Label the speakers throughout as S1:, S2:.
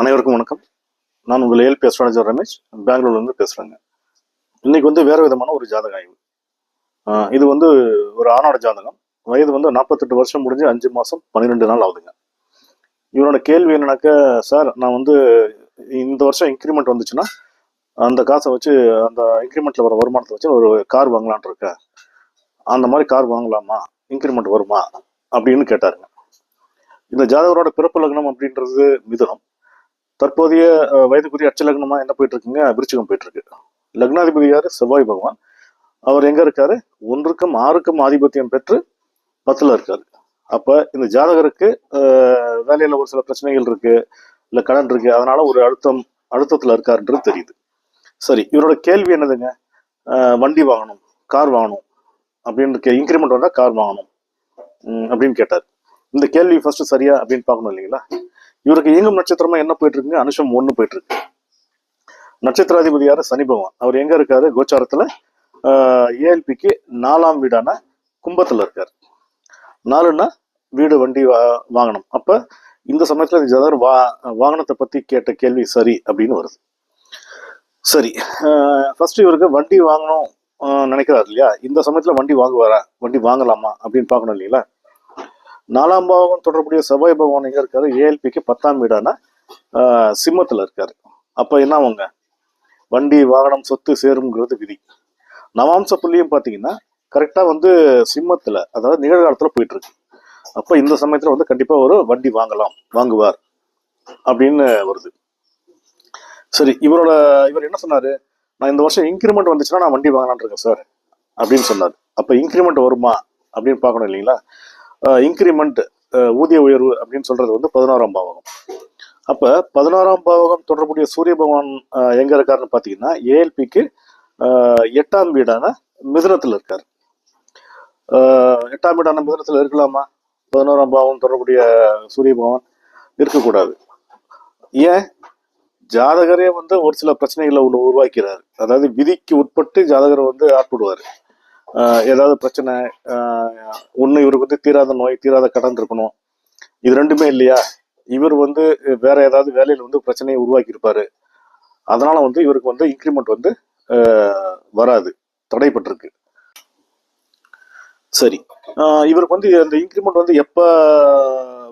S1: அனைவருக்கும் வணக்கம். நான் உங்கள் ஏஎல்பி அஸ்ட்ராலஜர் ரமேஷ். பெங்களூர்லேருந்து பேசுகிறேங்க இன்னைக்கு வந்து வேறு விதமான ஒரு ஜாதக ஆய்வு. இது வந்து ஒரு ஆணோட ஜாதகம். வயது வந்து நாற்பத்தெட்டு வருஷம் முடிஞ்சு அஞ்சு மாதம் பன்னிரெண்டு நாள் ஆகுதுங்க. இவரோட கேள்வி என்னன்னாக்க சார் நான் வந்து இந்த வருஷம் இன்க்ரிமெண்ட் வந்துச்சுன்னா அந்த காசை வச்சு அந்த இன்க்ரிமெண்ட்டில் வர வருமானத்தை வச்சு ஒரு கார் வாங்கலான்ட்டு இருக்கேன். அந்த மாதிரி கார் வாங்கலாமா? இன்க்ரிமெண்ட் வருமா? அப்படின்னு கேட்டாருங்க. இந்த ஜாதகரோட பிறப்பு லக்னம் அப்படின்றது மிதுனம். தற்போதைய வயதுக்குரிய அச்ச லக்னமா என்ன போயிட்டு இருக்குங்க விருச்சிகம் போயிட்டு இருக்கு லக்னாதிபதி யாரு? செவ்வாய் பகவான். அவர் எங்க இருக்காரு? ஒன்றுக்கும் ஆறுக்கும் ஆதிபத்தியம் பெற்று பத்துல இருக்காரு. அப்ப இந்த ஜாதகருக்கு வேலையில ஒரு சில பிரச்சனைகள் இருக்கு இல்ல கடன் இருக்கு அதனால ஒரு அழுத்தம் அழுத்தத்துல இருக்காருன்றது தெரியுது. சரி இவரோட கேள்வி என்னதுங்க? வண்டி வாங்கணும் கார் வாங்கணும் அப்படின்னு இன்க்ரிமெண்ட் வந்தா கார் வாங்கணும் அப்படின்னு கேட்டார். இந்த கேள்வி ஃபர்ஸ்ட் சரியா அப்படின்னு பார்க்கணும் இல்லைங்களா? இவருக்கு இயங்கும் நட்சத்திரமா என்ன போயிட்டு இருக்குங்க அனுஷம் ஒன்று போயிட்டு இருக்கு நட்சத்திராதிபதி யாரு சனி பகவான். அவர் எங்க இருக்காரு? கோச்சாரத்துல ஏஎல்பிக்கு நாலாம் வீடான கும்பத்துல இருக்காரு. நாலுன்னா வீடு வண்டி வா- வாங்கணும். அப்ப இந்த சமயத்துல இந்த ஜாதகர் வா வாகனத்தை பத்தி கேட்ட கேள்வி சரி அப்படின்னு வருது. சரி ஃபர்ஸ்ட் இவருக்கு வண்டி வாங்கணும் நினைக்கிறார் இல்லையா? இந்த சமயத்துல வண்டி வாங்குவாரா? வண்டி வாங்கலாமா? அப்படின்னு பார்க்கணும் இல்லைங்களா? நாலாம் பாவம் தொடர்புடைய செவ்வாய் பகவான் எங்கே இருக்காரு? ஏஎல்பிக்கு பத்தாம் வீடான சிம்மத்தில் சிம்மத்துல இருக்காரு. அப்ப என்ன அவங்க வண்டி வாகனம் சொத்து சேருங்கிறது விதி. நவாம்ச புள்ளியும் பார்த்தீங்கன்னா கரெக்டா வந்து சிம்மத்துல அதாவது நிகழ்காலத்துல போயிட்டு இருக்கு இந்த சமயத்துல வந்து கண்டிப்பா ஒரு வண்டி வாங்கலாம் வாங்குவார் அப்படின்னு வருது. சரி இவரோட இவர் என்ன சொன்னார்? நான் இந்த வருஷம் இன்க்ரிமெண்ட் வந்துச்சுன்னா நான் வண்டி வாங்கலாம்னு இருக்கேன் சார் அப்படின்னு சொன்னார். அப்போ இன்க்ரிமெண்ட் வருமா அப்படின்னு பார்க்கணும் இல்லைங்களா? இன்க்ரிமெண்ட் ஊதிய உயர்வு அப்படின்னு சொல்றது வந்து பதினோராம் பாவகம். அப்ப பதினோராம் பாவகம் தொடர்புடைய சூரிய பகவான் எங்க இருக்காருன்னு பாத்தீங்கன்னா ஏஎல்பிக்கு எட்டாம் வீடான மிதனத்தில் இருக்கார். எட்டாம் வீடான மிதனத்தில் இருக்கலாமா? பதினோராம் பாவம் தொடர்புடைய சூரிய பகவான் இருக்கக்கூடாது. ஏன்? ஜாதகரே வந்து ஒரு சில பிரச்சனைகளை உள்ள உருவாக்கிறார். அதாவது விதிக்கு உட்பட்டு ஜாதகரை வந்து ஆட்படுவார். ஏதாவது பிரச்சனை ஒன்று இவருக்கு வந்து தீராத நோய் தீராத கடன் இருக்கணும். இது ரெண்டுமே இல்லையா? இவர் வந்து வேற ஏதாவது வேலையில் வந்து பிரச்சனையை உருவாக்கி இருப்பாரு அதனால வந்து இவருக்கு வந்து இன்க்ரிமெண்ட் வந்து வராது. தடைப்பட்டிருக்கு. சரி. இவருக்கு வந்து அந்த இன்க்ரிமெண்ட் வந்து எப்போ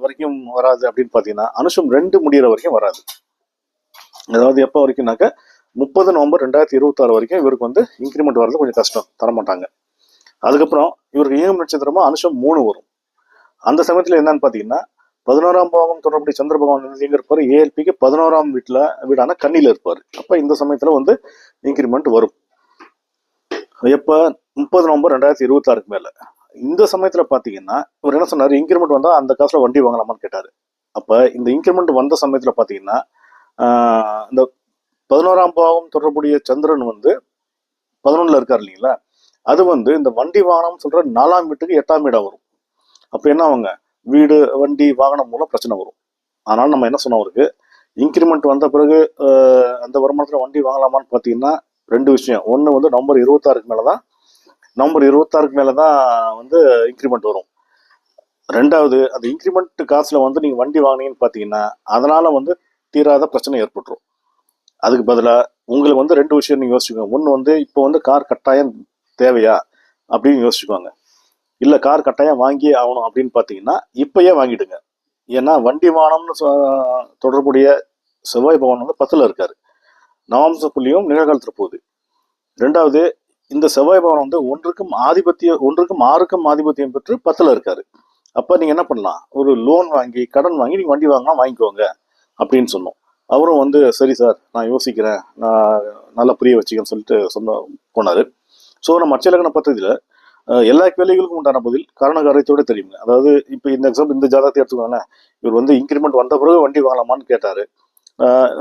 S1: வரைக்கும் வராது அப்படின்னு பார்த்தீங்கன்னா அனுஷம் ரெண்டு முடியிற வரைக்கும் வராது. அதாவது எப்போ வரைக்கும்னாக்க முப்பது நவம்பர் ரெண்டாயிரத்தி இருபத்தாறு வரைக்கும் இவருக்கு வந்து இன்க்ரிமெண்ட் வர்றது கொஞ்சம் கஷ்டம். தரமாட்டாங்க. அதுக்கப்புறம் இவருக்கு இயங்கும் நட்சத்திரமா அனுஷம் மூணு வரும். அந்த சமயத்துல என்னன்னு பாத்தீங்கன்னா பதினோராம் பாவம் தொடர்புடைய சந்திர பகவான் எங்க இருப்பாரு ஏஎல்பிக்கு பதினோராம் வீட்டுல வீடான கண்ணில இருப்பாரு. அப்ப இந்த சமயத்துல வந்து இன்க்ரிமெண்ட் வரும். எப்ப? முப்பது நவம்பர் ரெண்டாயிரத்தி இருபத்தாறுக்கு மேல. இந்த சமயத்துல பாத்தீங்கன்னா இவர் என்ன சொன்னாரு? இன்க்ரிமெண்ட் வந்தா அந்த காசுல வண்டி வாங்கலாமான்னு கேட்டாரு. அப்ப இந்த இன்க்ரிமெண்ட் வந்த சமயத்துல பாத்தீங்கன்னா இந்த பதினோராம் பாவம் தொடர்புடைய சந்திரன் வந்து பதினொன்னுல இருக்காரு இல்லைங்களா? அது வந்து இந்த வண்டி வாகனம் சொல்ற நாலாம் வீட்டுக்கு எட்டாம் வீடா வரும். அப்ப என்ன அவங்க வீடு வண்டி வாகனம் மூலம் பிரச்சனை வரும். அதனால நம்ம என்ன சொன்னோம் அவருக்கு? இன்க்ரிமெண்ட் வந்த பிறகு அந்த வருமானத்துல வண்டி வாங்கலாமான்னு பாத்தீங்கன்னா ரெண்டு விஷயம். ஒன்று வந்து நவம்பர் இருபத்தாறுக்கு மேலதான். நவம்பர் இருபத்தாறுக்கு மேலதான் வந்து இன்க்ரிமெண்ட் வரும். ரெண்டாவது அந்த இன்க்ரிமெண்ட் காசுல வந்து நீங்க வண்டி வாங்கினீங்கன்னு பாத்தீங்கன்னா அதனால வந்து தீராத பிரச்சனை ஏற்பட்டுரும். அதுக்கு பதிலாக உங்களுக்கு வந்து ரெண்டு விஷயம் நீங்க யோசிச்சுக்கோங்க. ஒன்று வந்து இப்போ வந்து கார் கட்டாயம் தேவையா அப்படின்னு யோசிச்சுக்கோங்க இல்லை கார் கட்டாயம் வாங்கியே ஆகணும் அப்படின்னு பார்த்தீங்கன்னா இப்பயே வாங்கிடுங்க. ஏன்னா வண்டி வாகனம்னு சொ- தொடர்புடைய செவ்வாய் பவன் வந்து பத்தில் இருக்கார். நவாம்ச புள்ளியும் போகுது. ரெண்டாவது இந்த செவ்வாய் பவன் வந்து ஒன்றுக்கும் ஆதிபத்திய ஒன்றுக்கும் ஆறுக்கும் ஆதிபத்தியம் பெற்று பத்தில் இருக்காரு. அப்போ நீங்கள் என்ன பண்ணலாம்? ஒரு லோன் வாங்கி கடன் வாங்கி நீங்கள் வண்டி வாங்கினா வாங்கிக்கோங்க அப்படின்னு சொன்னோம். அவரும் வந்து சரி சார் நான் யோசிக்கிறேன். நான் நல்லா புரிய வச்சுக்கன்னு சொல்லிட்டு சொன்ன போனார். ஸோ நம்ம அச்சலக்கண பத்ததியில் எல்லா கேள்விகளுக்கும் உண்டான பதில் காரண காரியத்தோட தெரியுங்க அதாவது இப்போ இந்த எக்ஸாம்பிள் இந்த ஜாதகத்தை எடுத்துக்கோங்க இவர் வந்து இன்க்ரிமெண்ட் வந்த பிறகு வண்டி வாங்கலாமான்னு கேட்டார்.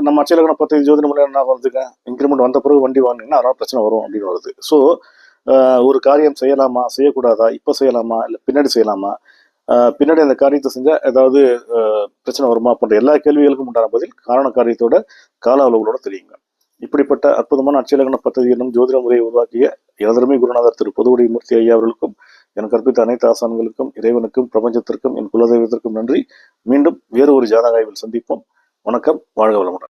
S1: நம்ம அச்சலக்கண பத்து ஜோதிட முறையில் என்ன வந்துருக்கேன் இன்க்ரிமெண்ட் வந்த பிறகு வண்டி வாங்கினீங்கன்னா அதனால் பிரச்சனை வரும் அப்படின்னு வருது. ஸோ ஒரு காரியம் செய்யலாமா? செய்யக்கூடாதா? இப்போ செய்யலாமா? இல்லை பின்னாடி செய்யலாமா? பின்னாடி அந்த காரியத்தை செஞ்சால் ஏதாவது பிரச்சனை வருமா? போன்ற எல்லா கேள்விகளுக்கும் உண்டான பதில் காரண காரியத்தோட கால அளவுகளோட தெரியுங்க. இப்படிப்பட்ட அற்புதமான அச்சலகன பദ്ധதி என்னும் ஜோதிட முறையை உருவாக்கிய எனதருமை குருநாதர் திரு பொதுவுடி மூர்த்தி ஐயா அவர்களுக்கும் எனக்கு கற்பித்த அனைத்து ஆசான்களுக்கும் இறைவனுக்கும் பிரபஞ்சத்திற்கும் என் குலதெய்வத்திற்கும் நன்றி. மீண்டும் வேறு ஒரு ஜாதக ஆய்வில் சந்திப்போம். வணக்கம். வாழ்க வளமுடன்.